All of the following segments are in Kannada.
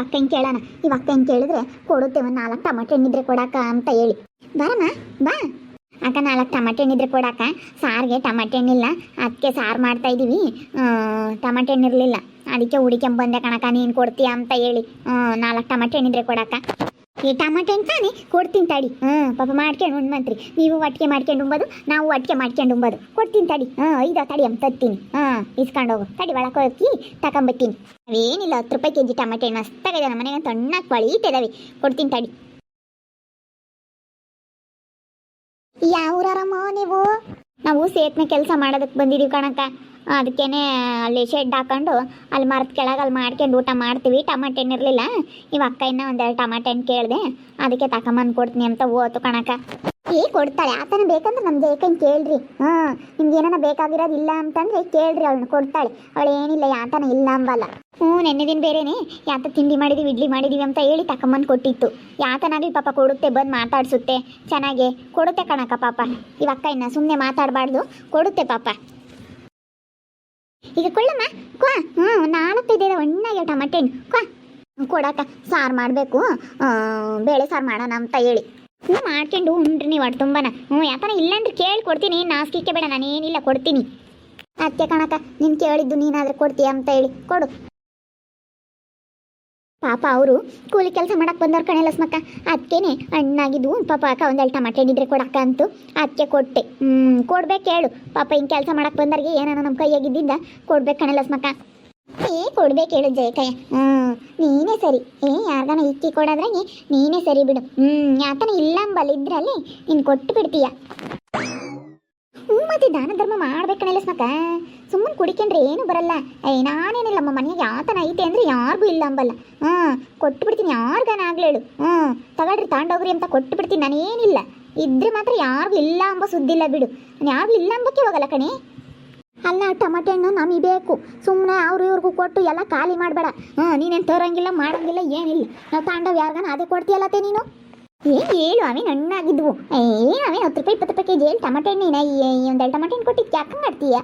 ಅಕ್ಕ ಹಿಂಗೆ ಕೇಳೋಣ. ಇವ ಅಕ್ಕ ಹಿಂಗೆ ಕೇಳಿದ್ರೆ ಕೊಡುತ್ತೆ ಒಂದು ನಾಲ್ಕು ಟಮಾಟೆ ಹಣ್ಣಿದ್ರೆ ಕೊಡಾಕ ಅಂತ ಹೇಳಿ. ಬಾರಮ್ಮ, ಬಾ. ಅಕ್ಕ, ನಾಲ್ಕು ಟಮಾಟೆ ಹಣ್ಣಿದ್ರೆ ಕೊಡಾಕ ಸಾರಿಗೆ ಟಮಾಟೆ ಹಣ್ಣಿಲ್ಲ ಅದಕ್ಕೆ ಸಾರು ಮಾಡ್ತಾ ಇದ್ದೀವಿ ಟಮಾಟೆ ಹಣ್ಣಿರಲಿಲ್ಲ ಅದಕ್ಕೆ ಹುಡಿಕೊಂಬಂದೆ ಕಣಕ ನೀನು ಕೊಡ್ತೀಯ ಅಂತ ಹೇಳಿ. ನಾಲ್ಕು ಟಮಾಟೆ ಹಣ್ಣಿದ್ರೆ ಕೊಡಾಕ. ಈ ಟಮಾಟೆ ಅಂತಾನೆ ತಾನೇ ಕೊಡ್ತೀನಿ ತಡಿ. ಹಾಂ, ಪಾಪ ಮಾಡ್ಕೊಂಡು ಉಣ್ಮಂತ್ರಿ ನೀವು ಒಟ್ಟಿಗೆ ಮಾಡ್ಕೊಂಡು ಉಂಬೋದು, ನಾವು ಒಟ್ಟಿಗೆ ಮಾಡ್ಕೊಂಡು ಉಂಬೋದು. ಕೊಡ್ತೀನಿ ತಡಿ. ಹಾಂ ಐದು ತಡಿ ಅಂತ ತತ್ತೀನಿ. ಹಾಂ, ಇಸ್ಕೊಂಡು ಹೋಗು. ತಡಿ ಒಳಕ್ಕೆ ಹೋಗಿ ತಗೊಂಬತ್ತೀನಿ ಅವೇನಿಲ್ಲ ಹತ್ತು ರೂಪಾಯಿ ಕೆ ಜಿ ಟಮಾಟೆ ಹಣ್ಣು ಮಸ್ತಾಗಿದೆ ನಮ್ಮ ಮನೆಗೆ ತಣ್ಣಕ್ಕೆ ಕೊಳೀತಿದಾವೆ ಕೊಡ್ತೀನಿ ತಡಿ. ಯಾವ ಊರಮ್ಮ ನೀವು? ನಾವು ಸೇತ್ನ ಕೆಲಸ ಮಾಡೋದಕ್ಕೆ ಬಂದಿದ್ದೀವಿ ಕಣಕ್ಕ. ಅದಕ್ಕೇನೆ ಅಲ್ಲಿ ಶೆಡ್ ಹಾಕೊಂಡು ಅಲ್ಲಿ ಮರದ ಕೆಳಗೆ ಅಲ್ಲಿ ಮಾಡ್ಕೊಂಡು ಊಟ ಮಾಡ್ತೀವಿ. ಟಮಾಟೆ ಹಣ್ಣು ಇರಲಿಲ್ಲ. ಇವ ಅಕ್ಕ ಇನ್ನ ಒಂದೆರಡು ಟಮಾಟೆ ಹಣ್ಣು ಕೇಳಿದೆ. ಅದಕ್ಕೆ ತಕೊಂಬಂದು ಕೊಡ್ತೀನಿ ಅಂತ ಓತು ಕಣಕ ಏ ಕೊಡ್ತಾಳೆ. ಆತನ ಬೇಕಂದ್ರೆ ನಮ್ಮ ಜೈಕನ್ ಕೇಳ್ರಿ? ಹಾ, ನಿಮ್ಗೆ ಏನಾನ ಬೇಕಾಗಿರೋದು ಇಲ್ಲ ಅಂತಂದ್ರೆ ಕೇಳ್ರಿ ಅವಳನ್ನ ಕೊಡ್ತಾಳೆ. ಅವಳು ಏನಿಲ್ಲ, ಯಾತನ ಇಲ್ಲ ಅಂಬಲ್ಲ. ಹ್ಞೂ, ನೆನ್ನೆ ದಿನ ಬೇರೆನೆ ಯಾತ ತಿಂಡಿ ಮಾಡಿದೀವಿ, ಇಡ್ಲಿ ಮಾಡಿದೀವಿ ಅಂತ ಹೇಳಿ ತಕೊಂಬಂದು ಕೊಟ್ಟಿತ್ತು. ಯಾತನಾಗಿ ಪಾಪ ಕೊಡುತ್ತೆ, ಬಂದು ಮಾತಾಡಿಸುತ್ತೆ. ಚೆನ್ನಾಗೆ. ಕೊಡುತ್ತೆ ಕಣಕ್ಕ ಪಾಪ. ಇವಕ್ಕ ಇನ್ನ ಸುಮ್ಮನೆ ಮಾತಾಡಬಾರ್ದು. ಕೊಡುತ್ತೆ ಪಾಪ. ಈಗ ಕೊಳ್ಳಮ್ಮ ಕ್ವಾ ಹ್ಞೂ ನಾನು ತಿದ್ದಿದೆ ಒಣ್ಣಾಗೆ ಟಮಟೆ ಹಣ್ಣು. ಕ್ವಾ ಕೊಡಕ್ಕ ಸಾರು ಮಾಡಬೇಕು. ಬೇಳೆ ಸಾರು ಮಾಡೋಣ ಅಂತ ಹೇಳಿ. ಹ್ಞೂ ಮಾಡ್ಕೊಂಡು ಉಂಡ್ರಿ ನೀವು ಅಡ್ ತುಂಬನ. ಹ್ಞೂ ಯಾಕಂದ್ರೆ ಇಲ್ಲಾಂದ್ರೆ ಕೇಳಿ ಕೊಡ್ತೀನಿ. ನಾಸ್ಕಿಕ್ಕೆ ಬೇಡ, ನಾನೇನಿಲ್ಲ, ಕೊಡ್ತೀನಿ. ಅತ್ತೆ ಕಣಕ್ಕ, ನೀನು ಕೇಳಿದ್ದು ನೀನಾದ್ರೆ ಕೊಡ್ತೀಯ ಅಂತ ಹೇಳಿ. ಕೊಡು. ಪಾಪ ಅವರು ಕೂಲಿ ಕೆಲಸ ಮಾಡಕ್ಕೆ ಬಂದವ್ರು ಕಣೆ ಲಸ್ಮಕ್ಕ. ಅದಕ್ಕೇನೆ ಹಣ್ಣಾಗಿದ್ವು ಪಾಪ ಅಕ್ಕ ಒಂದೆರಡು ಟಮಾಟೆ ಹಣ್ಣಿದ್ರೆ ಕೊಡಕ್ಕ ಅಂತು ಅದಕ್ಕೆ ಕೊಟ್ಟೆ. ಹ್ಞೂ ಕೊಡ್ಬೇಕು ಹೇಳು ಪಾಪ ಹಿಂಗೆ ಕೆಲಸ ಮಾಡಕ್ಕೆ ಬಂದವ್ರಿಗೆ ಏನಾನ ನಮ್ಮ ಕೈಯಾಗಿದ್ದಿಂದ ಕೊಡ್ಬೇಕು ಕಣೆ ಲಸ್ಮಕ್ಕ. ಏ, ಕೊಡ್ಬೇಕು ಹೇಳು ಜಯಕಯ್ಯ. ಹ್ಞೂ ನೀನೇ ಸರಿ. ಏ, ಯಾರ್ಗಾನ ಇಕ್ಕಿ ಕೊಡೋದ್ರಾಗೆ ನೀನೇ ಸರಿ ಬಿಡು. ಹ್ಞೂ ಯಾತನ ಇಲ್ಲ ಅಂಬಲ್ಲ ಇದ್ರಲ್ಲಿ ನೀನು ಕೊಟ್ಟು ಬಿಡ್ತೀಯ ಮತ್ತೆ ದಾನ ಧರ್ಮ ಮಾಡ್ಬೇಕಣಲ್ಲ ಸ್ಮಕ ಸುಮ್ಮನೆ ಕುಡಿಕೊಂಡ್ರೆ ಏನು ಬರಲ್ಲ. ಏ, ನಾನೇನಿಲ್ಲಮ್ಮ ಮನೆಯಾಗ ಯಾತನ ಐತೆ ಅಂದ್ರೆ ಯಾರಿಗೂ ಇಲ್ಲ ಅಂಬಲ್ಲ. ಹಾಂ ಕೊಟ್ಟು ಬಿಡ್ತೀನಿ ಯಾರಿಗಾನ ಆಗ್ಲೇಳು ಹ್ಞೂ, ತಗೊಳ್ರಿ ತಾಂಡೋಗ್ರಿ ಅಂತ ಕೊಟ್ಟು ಬಿಡ್ತೀನಿ ನಾನೇನಿಲ್ಲ. ಇದ್ರೆ ಮಾತ್ರ ಯಾರಿಗೂ ಇಲ್ಲ ಅಂಬ ಸುದ್ದಿಲ್ಲ ಬಿಡು. ನಾನು ಯಾರಿಗೂ ಇಲ್ಲ ಅಂಬಕ್ಕೆ ಹೋಗಲ್ಲ ಕಣೆ. ಅಲ್ಲ, ಟೊಮಟೆ ಹಣ್ಣು ನಮಗೆ ಬೇಕು. ಸುಮ್ಮನೆ ಅವ್ರು ಇವ್ರಿಗೂ ಕೊಟ್ಟು ಎಲ್ಲ ಖಾಲಿ ಮಾಡಬೇಡ. ಹಾಂ ನೀನೇನು ತರಂಗಿಲ್ಲ, ಮಾಡೋಂಗಿಲ್ಲ, ಏನಿಲ್ಲ. ನಾವು ತಾಂಡವ್ ಯಾರಿಗಾನ ಅದೇ ಕೊಡ್ತೀಯಲ್ಲತ್ತೆ ನೀನು? ಏನು ಹೇಳು ಅವೇನು ಹಣ್ಣಾಗಿದ್ವು ಏನು ಅವೇನು ಹತ್ತು ರೂಪಾಯಿ ಇಪ್ಪತ್ತು ರೂಪಾಯಿ ಕೆ ಜಿ ಏನು ಟಮಾಟೆ ಹಣ್ಣಿನ ಒಂದೆರಡು ಟಮಾಟೆ ಹಣ್ಣು ಕೊಟ್ಟಿದ್ದು ಯಾಕೆ ಮಾಡ್ತೀಯ?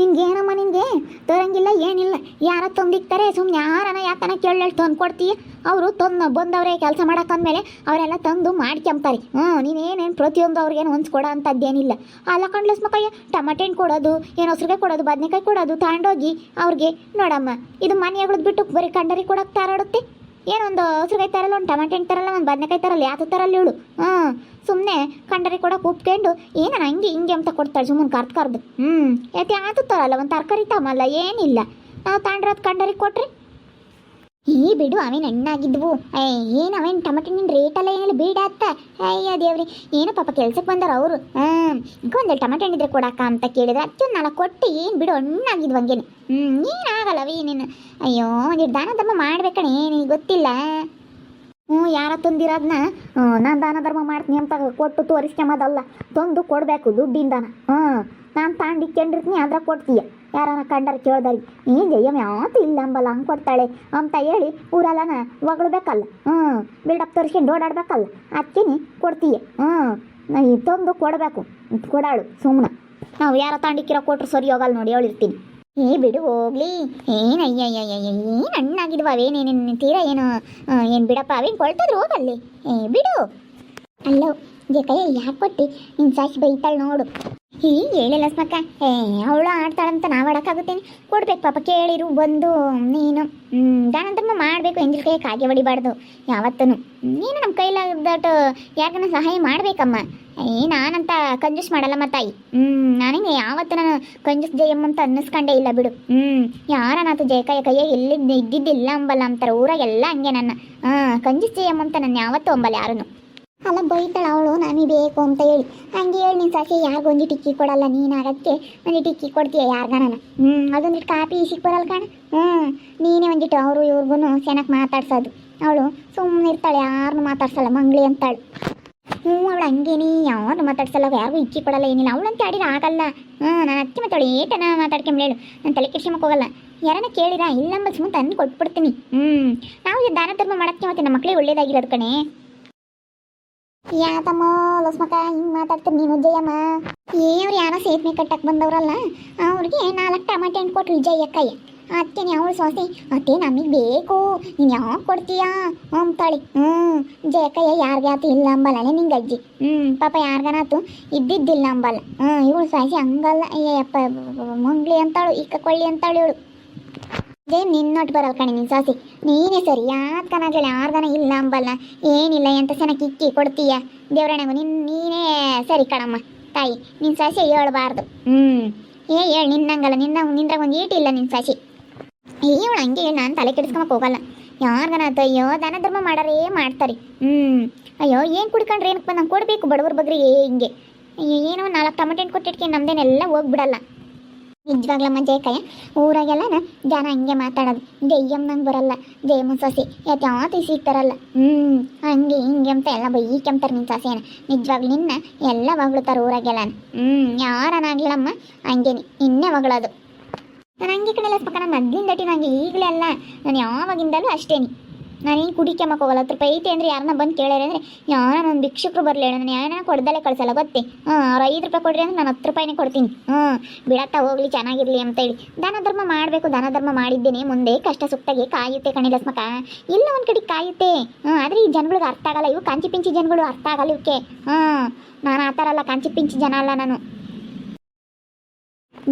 ನಿನ್ಗೆ ಏನಮ್ಮ ನಿನಗೆ? ತರಂಗಿಲ್ಲ, ಏನಿಲ್ಲ. ಯಾರ ತಂದಿಕ್ತಾರೆ ಸುಮ್ಮನೆ ಯಾರನ ಯಾಕನ ಕೇಳಲ್ ತಂದು ಕೊಡ್ತೀಯ ಅವರು ತಂದು ಬಂದವರೇ, ಕೆಲಸ ಮಾಡೋಕ್ಕಂದ್ಮೇಲೆ ಅವರೆಲ್ಲ ತಂದು ಮಾಡ್ಕೊಂತಾರೆ ಹ್ಞೂ, ನೀನೇನೇನು ಪ್ರತಿಯೊಂದು ಅವ್ರಿಗೇನು ಹೊಂದ್ಸ್ ಕೊಡೋ ಅಂಥದ್ದೇನಿಲ್ಲ. ಅಲ್ಲ ಕಂಡ್ಲಸ್ ಮಕ್ಕಯ್ಯ ಟಮಾಟೆ ಹಣ್ಣು ಕೊಡೋದು, ಏನು ಹಸ್ರಿಗೆ ಕೊಡೋದು, ಬದನೆಕಾಯಿ ಕೊಡೋದು ತಗೊಂಡೋಗಿ ಅವ್ರಿಗೆ ನೋಡಮ್ಮ, ಇದು ಮನೆ ಬಿಟ್ಟು ಬರೀ ಕಂಡರಿ ಕೊಡಕ್ಕೆ ತಾರಾಡುತ್ತೆ. ಏನೊಂದು ಹಸ್ರುಗಾಯಿ ತರಲ್ಲ, ಒಂದು ಟಮಾಟೆ ಹಣ್ಣು ತರಲ್ಲ, ಒಂದು ಬದನೆಕಾಯಿ ತರಲ್ಲ ಯಾತು ತರಲ್ಲ ಇವಳು ಹಾಂ ಸುಮ್ಮನೆ ಕಂಡರಿ ಕೂಡ ಕೂಪ್ಕೊಂಡು ಏನೋ ಹಂಗೆ ಹಿಂಗೆ ಅಂತ ಕೊಡ್ತಾಳೆ ಸುಮ್ಮನೆ ಕರ್ದು ಕರ್ದು. ಹ್ಞೂ ಯಾಕೆ ಆತು ತರಲ್ಲ, ಒಂದು ತರಕಾರಿ ತಮ್ಮಲ್ಲ ಏನಿಲ್ಲ. ನಾವು ತಾಂಡ್ರದ್ದು ಕಂಡರಿ ಕೊಟ್ರಿ ಈ ಬಿಡು, ಅವೇನು ಹಣ್ಣಾಗಿದ್ವು. ಏನು ಅವೇನು ಟಮಟ ಹಣ್ಣಿನ ರೇಟೆಲ್ಲ ಏನಿಲ್ಲ, ಬೀಡ ಅತ್ತ. ಅಯ್ಯ ದೇವ್ರಿ, ಏನೋ ಪಾಪ ಕೆಲ್ಸಕ್ಕೆ ಬಂದಾರ ಅವರು. ಹ್ಞೂ ಒಂದು ಟಮಟ ಹಣ್ಣಿದ್ರೆ ಕೊಡಕ್ಕ ಅಂತ ಕೇಳಿದ್ರೆ ಅಚ್ಚು ನಾಲ್ಕು ಕೊಟ್ಟು ಏನು ಬಿಡು, ಹಣ್ಣಾಗಿದ್ವು ಹಂಗೇನೆ. ಹ್ಞೂ ಏನಾಗಲ್ಲ ಅವೇನೇನು ಅಯ್ಯೋ ಒಂದಿಟ್ಟು ದಾನ ಧರ್ಮ ಮಾಡ್ಬೇಕಣೆ ಏನು ಗೊತ್ತಿಲ್ಲ? ಹ್ಞೂ ಯಾರ ತಂದಿರೋದನ್ನ ನಾನು ದಾನ ಧರ್ಮ ಮಾಡ್ತೀನಿ ಅಂತ ಕೊಟ್ಟು ತೋರಿಸ್ಕೊಂಬೋದಲ್ಲ ತಂದು ಕೊಡಬೇಕು ದುಡ್ಡಿಂದಾನ. ಹ್ಞೂ ನಾನು ತಾಂಡಿಕೊಂಡಿರ್ತೀನಿ ಅದ್ರ ಕೊಡ್ತೀಯ? ಯಾರನ್ನ ಕಂಡರೆ ಕೇಳ್ದಾರಿ, ಈ ಜಯ್ಯಮ್ಮ ಯಾತು ಇಲ್ಲ ಅಂಬಲ್ಲ, ಹಂಗೆ ಕೊಡ್ತಾಳೆ? ಅಂತ ಹೇಳಿ ಊರಲ್ಲನ ಒಗಳಬೇಕಲ್ಲ ಹ್ಞೂ ಬಿಲ್ಡಪ್ ತೋರಿಸ್ಕೊಂಡು ಓಡಾಡ್ಬೇಕಲ್ಲ. ಅದಕ್ಕೆ ಕೊಡ್ತೀಯ. ಹ್ಞೂ ನಾ ತಂದು ಕೊಡಬೇಕು. ಕೊಡಾಳು ಸುಮ್ಮನೆ ನಾವು ಯಾರ ತಾಂಡಿಕ್ಕಿರೋ ಕೊಟ್ರು ಸರಿ ಹೋಗಲ್ಲ ನೋಡಿ ಹೇಳಿರ್ತೀನಿ ಏ ಬಿಡು ಹೋಗ್ಲಿ. ಏನು ಅಯ್ಯಯ್ಯಯ್ಯ ಏನು ಹಣ್ಣಾಗಿದ್ವ ಅವೇನೇನೇನು ತೀರಾ ಏನು ಏನು ಬಿಡಪ್ಪ, ಅವೇನು ಕೊಳ್ತದ್ರು ಹೋಗಲ್ಲಿ. ಏ ಬಿಡು. ಅಲ್ಲೋ, ಜಕಯ್ಯ, ಯಾಕೆ ಕೊಟ್ಟು? ನಿನ್ನ ಸಾಸಿ ಬೈತಾಳೆ ನೋಡು. ಹೀಗೆ ಹೇಳಿಲ್ಲ ಸ್ಮಕ್ಕ. ಏ, ಅವಳು ಆಡ್ತಾಳಂತ ನಾವು ಆಡೋಕ್ಕಾಗುತ್ತೇನೆ. ಕೊಡ್ಬೇಕು ಪಾಪ, ಕೇಳಿರು, ಬಂದು, ನೀನು. ದಾನ ಧರ್ಮ ಮಾಡಬೇಕು ಎಂಜಿಲ್ ಕೈ ಕಾಗೆ ಹೊಡಿಬಾರ್ದು. ಯಾವತ್ತೂ ನೀನು ನಮ್ಮ ಕೈಲಾದಟ್ಟು ಯಾಕನ್ನ ಸಹಾಯ ಮಾಡಬೇಕಮ್ಮ. ಏ, ನಾನಂತ ಕಂಜೂಸ್ ಮಾಡಲ್ಲಮ್ಮ ತಾಯಿ. ಹ್ಞೂ ನನಗೆ ಯಾವತ್ತು ನಾನು ಕಂಜೂಸ್ ಜಯಮ್ಮ ಅಂತ ಅನ್ನಿಸ್ಕೊಂಡೇ ಇಲ್ಲ ಬಿಡು. ಹ್ಞೂ ಯಾರನಾತು ಜಯಕಾಯ ಕೈಯ ಎಲ್ಲಿ ಇದ್ದಿದ್ದಿಲ್ಲ ಅಂಬಲ್ಲ ಅಂತಾರೆ ಊರಾಗೆಲ್ಲ ಹಂಗೆ ನನ್ನ. ಹಾಂ, ಕಂಜೂಸ್ ಜಯಮ್ಮ ಅಂತ ನಾನು ಯಾವತ್ತೂ ಅಂಬಲ್ಲ ಯಾರನ್ನು ಅಲ್ಲ ಬೈತಾಳ ಅವಳು ನನಗೆ ಬೇಕು ಅಂತ ಹೇಳಿ. ಹಂಗೆ ಹೇಳಿ ನಿನ್ನ ಸಸಿ ಯಾರಿಗೊಂದು ಟಿಕ್ಕಿ ಕೊಡಲ್ಲ ನೀನು ಆಗತ್ತೆ ಒಂದು ಟಿಕ್ಕಿ ಕೊಡ್ತೀಯ ಯಾರಿಗಾನ ಹ್ಞೂ ಅದೊಂದಿಟ್ಟು ಕಾಪಿ ಸಿಕ್ ಬರಲ್ಲ ಕಾಣ. ಹ್ಞೂ ನೀನೇ ಒಂದಿಟ್ಟು ಅವರು ಇವ್ರಿಗೂ ಚೆನ್ನಾಗಿ ಮಾತಾಡ್ಸೋದು. ಅವಳು ಸುಮ್ಮನೆ ಇರ್ತಾಳೆ ಯಾರನ್ನೂ ಮಾತಾಡ್ಸಲ್ಲ, ಮಂಗ್ಳಿ ಅಂತಾಳು. ಹ್ಞೂ ಅವಳು ಹಂಗೇನಿ ಯಾರನ್ನು ಮಾತಾಡ್ಸಲ್ಲ ಯಾರಿಗೂ ಇಕ್ಕಿ ಕೊಡಲ್ಲ, ಏನಿಲ್ಲ. ಅವಳಂತ ಆಡಿದ್ರೆ ಆಗಲ್ಲ. ಹ್ಞೂ ನಾನು ಅತ್ತಿ ಮಾತಾಳು ಏಟನ ಮಾತಾಡ್ಕೊಂಬೇಳು ನಾನು ತಲೆ ಕೆಡ್ಸ್ಕೊಂಬಕ್ಕೆ ಹೋಗಲ್ಲ. ಯಾರನ್ನ ಕೇಳಿರಾ? ಇಲ್ಲಂಬ ಸುಮ್ಮನೆ ತಂದು ಕೊಟ್ಬಿಡ್ತೀನಿ. ಹ್ಞೂ ನಾವು ದಾನ ಧರ್ಮ ಮಾಡೋಕ್ಕೆ ಮತ್ತೆ ನಮ್ಮ ಮಕ್ಕಳಿಗೆ ಒಳ್ಳೇದಾಗಿರೋದು ಕಣೆ. ಯಾತಮ್ಮ ಲಸ್ಮಕ ಹಿಂಗೆ ಮಾತಾಡ್ತೀರಿ ನೀನು ಜಯಮ್ಮ? ಏವ್ರು ಯಾರೋ ಸೇತುವೆ ಕಟ್ಟಕ್ಕೆ ಬಂದವ್ರಲ್ಲ, ಅವ್ರಿಗೆ ನಾಲ್ಕು ಟಮಾಟೆ ಹಣ್ಣು ಕೊಟ್ರು ಜಯಕ್ಕಯ್ಯ. ಅದಕ್ಕೆ ಅವಳು ಸೊಸೆ, ಅತ್ತೆ, ನಮಗೆ ಬೇಕು. ನೀನು ಯಾವ ಕೊಡ್ತೀಯಾ? ಅಂತಾಳಿ ಹ್ಞೂ ಜಯಕಯ್ಯ ಆತು ಇಲ್ಲ ಅಂಬಲ್ಲನೆ ನಿಂಗೆ ಅಜ್ಜಿ. ಹ್ಞೂ ಪಾಪ ಯಾರಿಗನಾತು ಇದ್ದಿದ್ದಿಲ್ಲ ಅಂಬಲ್ಲ. ಹ್ಞೂ ಇವಳು ಸಾಸಿ ಹಂಗಲ್ಲ. ಅಯ್ಯಪ್ಪ ಮಂಗ್ಲಿ ಅಂತಾಳು ಇಕ್ಕ ಕೊಳ್ಳಿ ಅಂತಾಳು ಇವಳು. ಇದೇ ನಿನ್ನೊಟ್ಟು ಬರಲ್ಲ ಕಣೆ ನಿನ್ನ ಸಾಸಿ. ನೀನೇ ಸರಿ ಯಾಕನಾಗಲಿ ಯಾರ್ಗನ ಇಲ್ಲ ಅಂಬಲ್ಲ ಏನಿಲ್ಲ ಎಂತ ಸನ ಕಿಕ್ಕಿ ಕೊಡ್ತೀಯ? ದೇವ್ರಣೆಗೂ ನಿನ್, ನೀನೇ ಸರಿ ಕಣಮ್ಮ. ತಾಯಿ, ನಿನ್ ಸಾಸಿ ಹೇಳ್ಬಾರ್ದು. ಹ್ಮ್. ಏ, ಹೇಳು, ನಿನ್ನಂಗಲ್ಲ, ನಿನ್ನ, ನಿಂದ್ರಾಗ ಒಂದು ಈಟಿಲ್ಲ ನಿನ್ ಸಾಸಿ. ಇವಳು ಹಂಗೆ ಹೇಳಿ, ನಾನು ತಲೆ ಕೆಡಿಸ್ಕೊಳಕ್ ಹೋಗಲ್ಲ. ಯಾರ್ಗನ ಆತು ಅಯ್ಯೋ, ದಾನ ಧರ್ಮ ಮಾಡಾರೇ ಮಾಡ್ತಾರೆ. ಹ್ಮ್. ಅಯ್ಯೋ, ಏನು ಕುಡ್ಕೊಂಡ್ರೆ ಏನಕ್ಕೆ ನಂಗೆ ಕೊಡಬೇಕು ಬಡವ್ರ ಬಗ್ರಿಗೆ ಹಿಂಗೆ. ಏನೋ ನಾಲ್ಕು ಟಮಟೆ ಕೊಟ್ಟಿಟ್ಕೆ ನಮ್ದೇನೆಲ್ಲ ಹೋಗ್ಬಿಡಲ್ಲ. ನಿಜವಾಗ್ಲಮ್ಮ ಜಯಕಯ್ಯ ಊರಾಗೆಲ್ಲನ ಜನ ಹಂಗೆ ಮಾತಾಡೋದು. ದೆಯ್ಯಂ ನಂಗೆ ಬರಲ್ಲ. ಜಯಮ್ಮ ಸೊಸೆ. ಯಾಕೆ ಯಾತಿ ಸಿಗ್ತಾರಲ್ಲ ಹ್ಞೂ ಹಂಗೆ, ಹಿಂಗೆ ಅಂತ ಎಲ್ಲ ಬೈಕೆಂತಾರೆ ನಿನ್ನ ಸೊಸೆನ ನಿಜವಾಗ್ಲು ನಿನ್ನ ಎಲ್ಲ ಹೊಗಳ್ತಾರೆ ಊರಾಗೆಲ್ಲ ಹ್ಞೂ ಯಾರನಾಗ್ಲಮ್ಮ ಹಂಗೇನಿ ಇನ್ನೇ ಹೊಗಳೋದು ನಾನು ಹಂಗೆ ಕಡೆ ಪಕ್ಕ ನಾನು ದಟಿ ನನಗೆ ಈಗಲೇ ಅಲ್ಲ. ನಾನು ಯಾವಾಗಿಂದಲೂ ಅಷ್ಟೇನಿ ನಾನೇನು ಕುಡಿಕೆಮ್ಮಕ್ಕೆ ಹೋಗಲ್ಲ ಹತ್ತು ರೂಪಾಯಿ ಐತೆ ಅಂದರೆ ಯಾರನ್ನ ಬಂದು ಕೇಳ್ಯಾರ ಅಂದರೆ, ಯಾರು ನನ್ನ ಭಿಕ್ಷಕರು ಬರಲಿ ಹೇಳೋ ನಾನು ಯಾರನ್ನ ಕೊಡ್ದಲ್ಲೇ ಕಳ್ಸಲ್ಲ, ಗೊತ್ತೇ? ಹಾಂ ಅವ್ರು ಐದು ರೂಪಾಯಿ ಕೊಡ್ರಿ ಅಂದ್ರೆ ನಾನು ಹತ್ತು ರೂಪಾಯಿನೇ ಕೊಡ್ತೀನಿ. ಹ್ಞೂ ಬಿಡತ್ತ ಹೋಗ್ಲಿ ಅಂತ ಹೇಳಿ. ದಾನ ಧರ್ಮ ಮಾಡಬೇಕು, ದಾನ ಧರ್ಮ ಮಾಡಿದ್ದೇನೆ ಮುಂದೆ, ಕಷ್ಟ ಸುಟ್ಟಾಗಿ ಕಾಯುತ್ತೆ ಕಣಿಲ ಕಾ ಇಲ್ಲ, ಒಂದು ಕಡೆ ಕಾಯುತ್ತೆ. ಹ್ಞೂ ಆದರೆ ಈ ಜನಗಳಿಗೆ ಅರ್ಥ ಆಗಲ್ಲ, ಇವು ಕಾಂಚಿ ಪಿಂಚಿ ಜನಗಳು ಅರ್ಥ ಆಗಲ್ಲ ಇವಕ್ಕೆ ಹಾಂ ನಾನು ಆ ಥರ ಅಲ್ಲ, ಕಾಂಚಿ ಪಿಂಚಿ ಜನ ಅಲ್ಲ ನಾನು.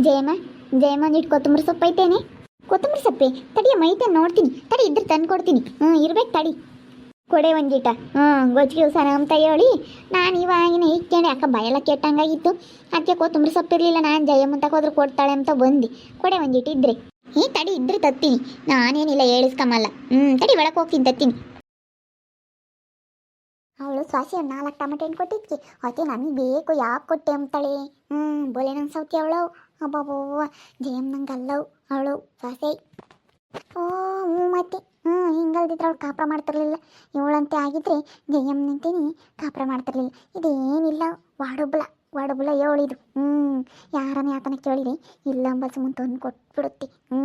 ಜಯಮ್ಮ ಜಯಮ್ಮ ಇಟ್ಕೊ ಕೊತ್ತಂಬರಿ ಸೊಪ್ಪು ಐತೇನೆ? ಕೊತ್ತಂಬರಿ ಸೊಪ್ಪೆ. ತಡಿಯ ಮೈತೆ ನೋಡ್ತೀನಿ. ತಡಿ, ಇದ್ರೆ ತಂದು ಕೊಡ್ತೀನಿ. ಹ್ಞೂ ಇರ್ಬೇಕು, ತಡಿ. ಕೊಡೆ ಒಂದಿಟ. ಹ್ಞೂ ಗೊಜ್ಜಿಗೆ ಸರ ಅಂತ ಹೇಳಿ ನಾನು ಇವಾಗಿನ ಇಕ್ಕೇಳಿ ಅಕ್ಕ ಬಯಲ ಕೆಟ್ಟಂಗಾಗಿತ್ತು. ಅದಕ್ಕೆ ಕೊತ್ತಂಬರಿ ಸೊಪ್ಪು ಇರಲಿಲ್ಲ, ನಾನು ಜಯಮ್ಮ ಹೋದ್ರೆ ಕೊಡ್ತಾಳೆ ಅಂತ ಬಂದು. ಕೊಡೆ ಒಂದಿಟ್ಟು ಇದ್ರೆ. ಈ ತಡಿ, ಇದ್ರೆ ತತ್ತೀನಿ. ನಾನೇನಿಲ್ಲ, ಹೇಳಿಸ್ಕಮ್ಮಲ್ಲ. ಹ್ಞೂ ತಡಿ ಒಳಗೆ ಹೋಗ್ತೀನಿ, ತತ್ತೀನಿ. ಅವಳು ಸ್ವಾಸಿ ನಾಲ್ಕು ಟಮಟೆ ಹಣ್ಣು ಕೊಟ್ಟಿದ್ಕೆ? ಅದೇ ನನಗೆ ಬೇಕು, ಯಾಕೆ ಕೊಟ್ಟೆ ಅಂತಾಳೆ. ಹ್ಞೂ ಬೋಲೆ ನನ್ನ ಸೌತಿ ಅವಳು. ಅಬ್ಬಬ್ಬವ್ವ ಜಯಮ್ ನಂಗೆ ಅಲ್ಲವು, ಅವಳು ಸ್ವಾಸೆ ಓ, ಹ್ಞೂ ಮತ್ತೆ ಹ್ಞೂ, ಹಿಂಗಲ್ದಿದ್ರೆ ಅವಳು ಕಾಪ್ರ ಮಾಡ್ತಿರ್ಲಿಲ್ಲ. ಇವಳಂತೆ ಆಗಿದ್ರೆ ಜಯಮ್ಮ ನಿಂತೀನಿ ಕಾಪ್ರ ಮಾಡ್ತಿರ್ಲಿಲ್ಲ. ಇದೇನಿಲ್ಲ ವಾಡುಬ್ಲ ವಾಡುಬ್ಲ ಏಳಿದು ಹ್ಞೂ, ಯಾರನ್ನ ಯಾತನ ಕೇಳಿರಿ. ಇಲ್ಲ ಅಂಬ ಸುಮ್ಮನೆ ತಂದು ಕೊಟ್ಬಿಡುತ್ತೆ. ಹ್ಞೂ,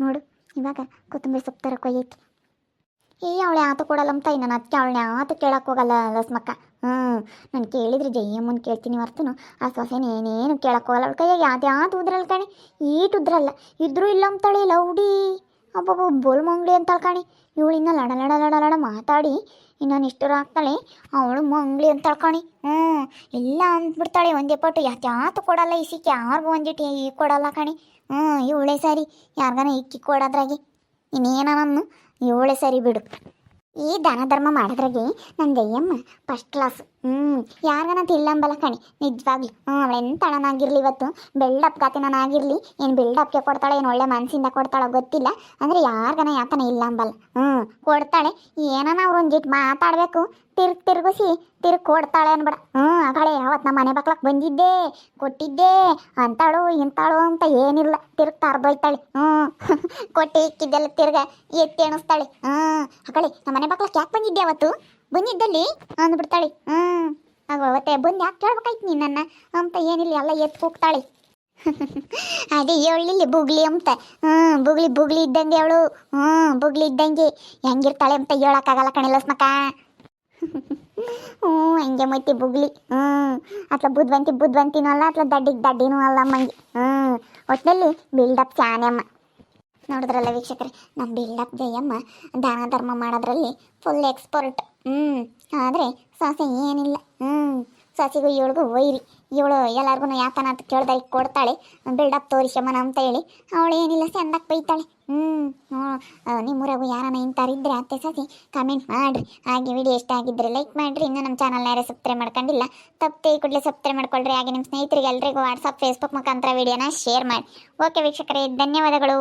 ನೋಡು, ಇವಾಗ ಕೊತ್ತಂಬರಿ ಸೊಪ್ಪು ತರ ಕೊಯ್ಯೈತಿ ಏ, ಅವಳೆ ಆತ ಕೊಡಲ್ಲ ಅಂತ ಇನ್ನು ಅದಕ್ಕೆ ಅವಳನ್ನ ಆತ ಕೇಳಕ್ಕೆ ಹೋಗಲ್ಲ ಲಸ್ಮಕ್ಕ. ಹ್ಞೂ ನಾನು ಕೇಳಿದ್ರೆ ಜಯ್ಯಮ್ಮನ ಕೇಳ್ತೀನಿ ಹೊರ್ತನು ಆ ಸೊಸೆನ ಏನೇನು ಕೇಳಕ್ಕೆ ಹೋಗಲ್ಲ ಅವಳ ಕೈಯಾಗ ಯಾವ್ದು ಉದ್ರಲ್ಲ ಕಣೆ. ಈಟ್ ಉದ್ರಲ್ಲ. ಇದ್ರೂ ಇಲ್ಲ ಅಂತಾಳೆ ಲೌಡಿ. ಅಬ್ಬಬ್ಬ, ಬೋಲ್ ಮಂಗ್ಳಿ ಅಂತಾಳೆ ಇವಳು ಇವಳಿನ್ನ ಲಡ ಲಡ ಲಡ ಲಡ ಮಾತಾಡಿ ಇನ್ನೊಂದು ಇಷ್ಟರ ಆಗ್ತಾಳೆ. ಅವಳು ಮಂಗ್ಳಿ ಅಂತಾಳೆ ಕಾಣಿ. ಹ್ಞೂ ಎಲ್ಲ ಅಂದ್ಬಿಡ್ತಾಳೆ. ಒಂದೇ ಪಟ್ಟು ಯಾತ್ಯಾತು ಕೊಡಲ್ಲ ಇಸಿಕ್ಕೆ ಯಾರಿಗೂ ಒಂದಿಟ್ಟು ಈ ಕೊಡಲ್ಲ ಕಾಣಿ. ಹ್ಞೂ ಇವಳೇ ಸಾರಿ. ಯಾರಿಗಾನ ಇಕ್ಕಿ ಕೊಡೋದ್ರಾಗೆ. ಇನ್ನೇನ ನಾನು ಇವಳೇ ಸರಿ ಬಿಡು. ಈ ದಾನ ಧರ್ಮ ಮಾಡೋದ್ರಾಗೆ ನನ್ನ ದಯ್ಯಮ್ಮ ಫಸ್ಟ್ ಕ್ಲಾಸ್ ಹ್ಞೂ ಯಾರ್ಗನ ತಿಳ್ಳಂಬಲ್ಲ ಕಣಿ. ನಿಜವಾಗ್ಲಿ. ಹ್ಞೂ ಅವಳು ಎಂತ ಅಣ್ಣನಾಗಿರ್ಲಿ ಇವತ್ತು. ಬೆಲ್ಡಪ್ ಏನ್ ಏನು ಅಪ್ಗೆ ಕೊಡ್ತಾಳೆ ಏನು ಒಳ್ಳೆ ಮನಸ್ಸಿಂದ ಕೊಡ್ತಾಳೋ ಗೊತ್ತಿಲ್ಲ. ಅಂದ್ರೆ ಯಾರ್ಗನ ಯಾತನ ಇಲ್ಲಂಬಲ್ಲ. ಹ್ಮ್, ಕೊಡ್ತಾಳೆ. ಏನನ ಅವ್ರು ಒಂದಿಟ್ಟು ಮಾತಾಡಬೇಕು. ತಿರ್ಗ್ ತಿರ್ಗಿಸಿ ತಿರ್ಗ್ ಕೊಡ್ತಾಳೆ ಅನ್ಬೇಡ. ಹ್ಮ್ ಆಗಳೇ ಅವತ್ತು ನಮ್ಮ ಮನೆ ಬಕ್ಲಕ್ ಬಂದಿದ್ದೆ, ಕೊಟ್ಟಿದ್ದೆ, ಅಂತಾಳು, ಇಂತಾಳು ಅಂತ ಏನಿಲ್ಲ. ತಿರ್ಗ್ ತರ್ದೊಯ್ತಾಳೆ. ಹ್ಮ್, ಕೊಟ್ಟಿ ಇಕ್ಕಿದ್ದೆಲ್ಲ ತಿರ್ಗ ಎತ್ತಿ ಎಣಿಸ್ತಾಳೆ. ಹ್ಮ್ ಆಗಳೇ ನಮ್ಮ ಮನೆ ಬಕ್ಲಕ್ ಯಾಕೆ ಬಂದಿದ್ದೆ ಅವತ್ತು? ಬಂದಿದ್ದಲ್ಲಿ? ಅಂದ್ಬಿಡ್ತಾಳೆ ಹ್ಞೂ ಅವತ್ತೆ, ಬಂದು ಯಾಕೆ ಕೇಳ್ಬೇಕಾಯ್ತು ನೀನು ನನ್ನ? ಅಂತ ಏನಿಲ್ಲ, ಎಲ್ಲ ಎತ್ತು ಹೋಗ್ತಾಳೆ ಅದೇ ಹೇಳಲಿಲ್ಲ ಬುಗ್ಲಿ ಅಂತ. ಹ್ಞೂ ಬುಗ್ಲಿ ಬುಗ್ಲಿ ಇದ್ದಂಗೆ ಅವಳು. ಹ್ಞೂ ಬುಗ್ಲಿ ಇದ್ದಂಗೆ. ಹೆಂಗಿರ್ತಾಳೆ ಅಂತ ಹೇಳೋಕ್ಕಾಗಲ್ಲ ಕಣಿಲ್ಲ ಸ್ಮಕ ಹ್ಞೂ ಹಂಗೆ ಮೈತಿ ಬುಗ್ಲಿ. ಹ್ಞೂ ಅತ್ಲ ಬುದ್ವಂತಿ ಬುದ್ವಂತಿನೂ ಅಲ್ಲ, ಅತ್ಲ ದಡ್ಡಿಗೆ ದಡ್ಡಿನೂ ಅಲ್ಲ ಮಂಗೆ ಹ್ಞೂ ಒಟ್ಟಿನಲ್ಲಿ ಬಿಲ್ಡಪ್ ಚಾನಮ್ಮ ನೋಡಿದ್ರಲ್ಲ ವೀಕ್ಷಕರೇ ನಮ್ಮ ಬಿಲ್ಡಪ್ ಜಯಮ್ಮ ದಾನ ಧರ್ಮ ಮಾಡೋದ್ರಲ್ಲಿ ಫುಲ್ ಎಕ್ಸ್ಪರ್ಟ್ ಹ್ಞೂ ಆದರೆ ಸಾಸೆ ಏನಿಲ್ಲ. ಹ್ಞೂ ಸಾಸಿಗೂ ಇವಳಿಗೂ ವೈರಿ. ಇವಳು ಎಲ್ಲರಿಗೂ ಯಾತನ ಅಂತ ಕೇಳ್ದಾಗ ಕೊಡ್ತಾಳೆ. ಬಿಲ್ಡಪ್ ತೋರಿಸಮ್ಮನ ಅಂತ ಹೇಳಿ ಅವಳು ಏನಿಲ್ಲ ಸೆಂದಕ್ಕೆ ಬೈತಾಳೆ. ಹ್ಞೂ ನಿಮ್ಮೂರಾಗು ಯಾರನ್ನ ಇಂಥವ್ರಿದ್ರೆ ಅತ್ತೆ, ಸಾಸಿ ಕಮೆಂಟ್ ಮಾಡಿರಿ. ಹಾಗೆ ವಿಡಿಯೋ ಇಷ್ಟ ಆಗಿದ್ರೆ ಲೈಕ್ ಮಾಡಿರಿ. ಇನ್ನೂ ನಮ್ಮ ಚಾನಲ್ನ ಯಾರೇ ಸಬ್ಸ್ಕ್ರೈಬ್ ಮಾಡ್ಕೊಂಡಿಲ್ಲ, ತಪ್ಪೇ ಕೂಡಲೇ ಸಬ್ಸ್ಕ್ರೈಬ್ ಮಾಡ್ಕೊಳ್ರಿ. ಹಾಗೆ ನಿಮ್ಮ ಸ್ನೇಹಿತರಿಗೆ ಎಲ್ಲರಿಗೂ ವಾಟ್ಸಪ್ ಫೇಸ್ಬುಕ್ ಮುಖಾಂತರ ವಿಡಿಯೋನ ಶೇರ್ ಮಾಡಿ. ಓಕೆ ವೀಕ್ಷಕರೇ, ಧನ್ಯವಾದಗಳು.